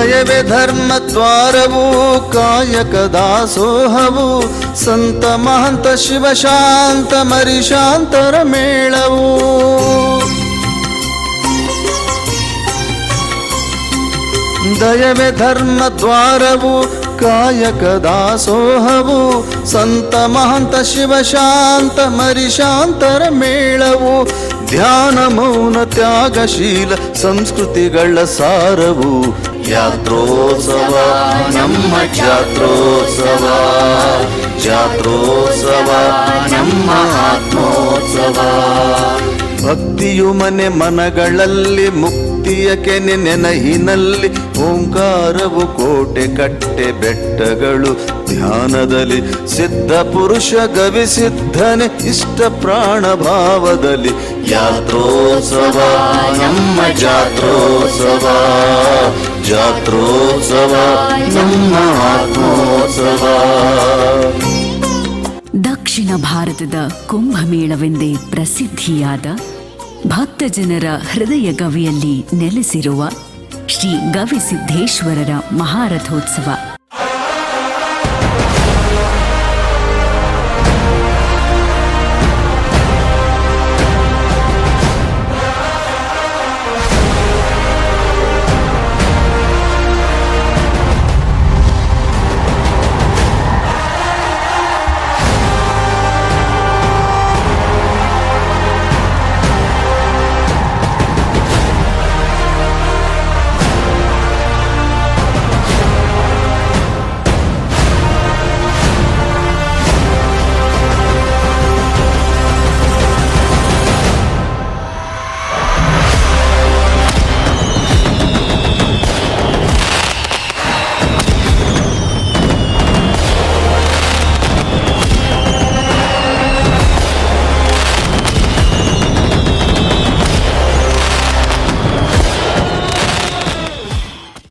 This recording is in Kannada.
ದಯವೇ ಧರ್ಮ ದ್ವಾರವು ಕಾಯಕ ದಾಸೋಹವು ಸಂತ ಮಹಂತ ಶಿವಶಾಂತ ಮರಿಶಾಂತರ ಮೇಳವು ದಯವೇ ಧರ್ಮ ದ್ವಾರವು ಕಾಯಕ ದಾಸೋಹವು ಸಂತ ಮಹಂತ ಶಿವಶಾಂತ ಮರಿಶಾಂತರ ಮೇಳವು ಧ್ಯಾನ ಮೌನ ತ್ಯಾಗಶೀಲ ಸಂಸ್ಕೃತಿಗಳ ಸಾರವು ಯಾತ್ರೋತ್ಸವ ನಮ್ಮ ಜಾತ್ರೋತ್ಸವ. ಜಾತ್ರೋತ್ಸವ ನಮ್ಮ ಆತ್ಮೋತ್ಸವ. ಭಕ್ತಿಯು ಮನೆ ಮನಗಳಲ್ಲಿ ಮುಕ್ತಿಯ ಕೆನೆ ನೆನಹಿನಲ್ಲಿ ಓಂಕಾರವು ಕೋಟೆ ಕಟ್ಟೆ ಬೆಟ್ಟಗಳು, ಧ್ಯಾನದಲ್ಲಿ ಸಿದ್ಧ ಪುರುಷ ಗವಿ ಸಿದ್ಧನೆ, ಇಷ್ಟ ಪ್ರಾಣ ಭಾವದಲ್ಲಿ ಯಾತ್ರೋತ್ಸವ, ನಮ್ಮ ಜಾತ್ರೋತ್ಸವ ಜಾತ್ರೋತ್ಸವ, ನಮ್ಮ ಆತ್ಮೋತ್ಸವ. ದಕ್ಷಿಣ ಭಾರತದ ಕುಂಭಮೇಳವೆಂದೇ ಪ್ರಸಿದ್ಧಿಯಾದ ಭಕ್ತ ಜನರ ಹೃದಯ ಗವಿಯಲ್ಲಿ ನೆಲೆಸಿರುವ ಶ್ರೀ ಗವಿಸಿದ್ದೇಶ್ವರರ ಮಹಾರಥೋತ್ಸವ.